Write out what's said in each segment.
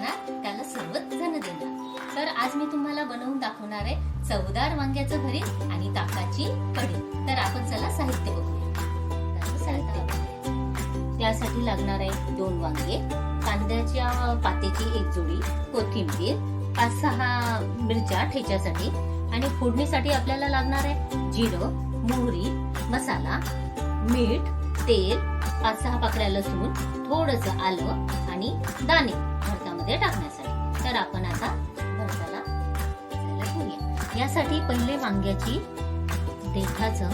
खाणार त्याला सर्वच जण देणार. तर आज मी तुम्हाला बनवून दाखवणार आहे चवदार वांग्याचं भरीत आणि ताकाची कढी तर आपण चला साहित्य. बघूया. त्यासाठी लागणार आहे दोन वांगे कांद्याच्या पातेची एक जोडी कोथिंबीर पाच सहा मिरच्या ठेच्यासाठी आणि फोडणीसाठी आपल्याला लागणार आहे जिरं मोहरी मसाला मीठ तेल पाच सहा पाकळ्या लसूण थोडस आलं आणि दाणे. मध्ये टाकण्यासाठी. तर आपण आता भरताला घेऊया यासाठी पहिले वांग्याची देठाचं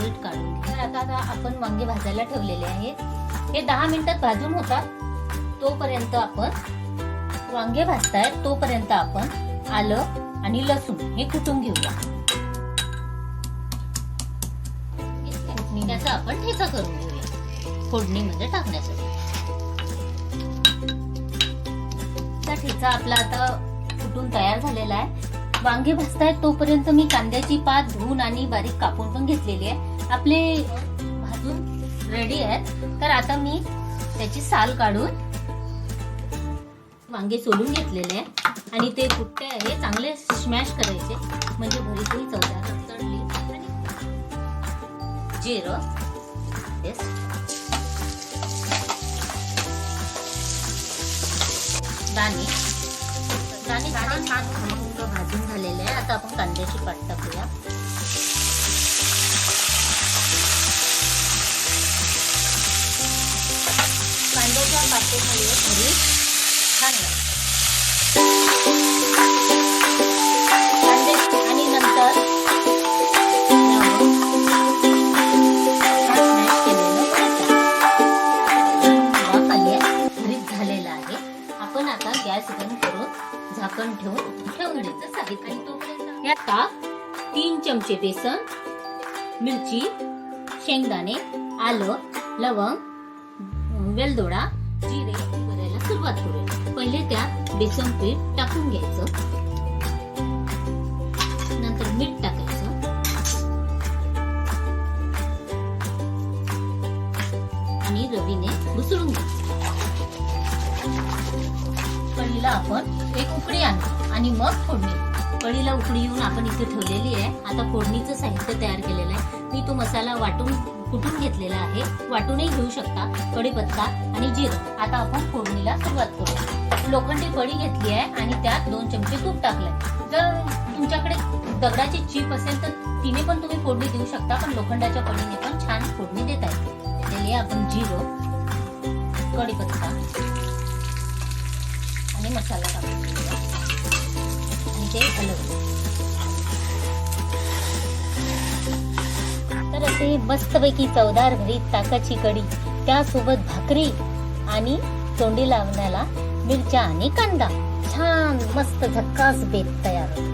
देठ काढून तर आता आता आपण वांगे भाजायला ठेवलेले आहेत. हे दहा मिनिटात भाजून होतात. तोपर्यंत आपण वांगे भाजतायत. तोपर्यंत आपण आलं आणि लसूण हे कुटून घेऊया. त्याचा आपण ठेचा करून घेऊया. फोडणीमध्ये टाकण्यासाठी. ठेचा आपला आता फुटून तयार झालेला आहे. वांगे भाजतायत तोपर्यंत मी कांद्याची पात धुवून आणि बारीक कापून पण घेतलेली आहे. आपले भाजून रेडी आहेत. तर आता मी त्याची साल काढून वांगे सोलून घेतलेले आहे. आणि ते कुट्टे आहे. चांगले स्मॅश करायचे. म्हणजे भरीतही चवदार तळली आणि जिरं yes. दाणे. दाणे छान खमंग भाजून झालेले आहे. आता आपण कांद्याची पाट टाकूया. कांद्याच्या पातेमध्ये थोडी छान कांदे आणि नंतर झालेला आहे. आपण आता गॅस बंद करून झाकण ठेवून ठेवून द्यायचं साहित्य. यात तीन चमचे बेसन मिरची शेंगदाणे आलं लवंग वेलदोडा जिरे करायला सुरुवात करूया. पहिले त्यात बेसन पीठ टाकून घ्यायचं. नंतर मीठ टाकायचं. आणि रवीने घुसळून घ्यायचं. कढीला आपण एक उकडी आणतो आणि मग फोडणी. कढीला उकडी येऊन आपण इथे ठेवलेली आहे. आता फोडणीचं साहित्य तयार केलेलं आहे. मी तो मसाला वाटून कुटून घेतलेला आहे वाटूनही घेऊ शकता. कढीपत्ता आणि जिरं. आता आपण फोडणीला सुरुवात करू लोखंडी कढी घेतली आहे आणि त्यात दोन चमचे तूप टाकलंय. जर तुमच्याकडे दगडाची चीप असेल तर तिने पण तुम्ही फोडणी देऊ शकता पण लोखंडाच्या कढीने पण छान फोडणी देता येते. आपण जिरं कढीपत्ता आणि मसाला टाकून घेऊया आणि ते हलवूया तर असे मस्तपैकी चवदार भरीत ताकाची कढी त्यासोबत भाकरी आणि तोंडी लावण्याला मिरच्या आणि कांदा. छान मस्त झक्कास बेत तयार होतो.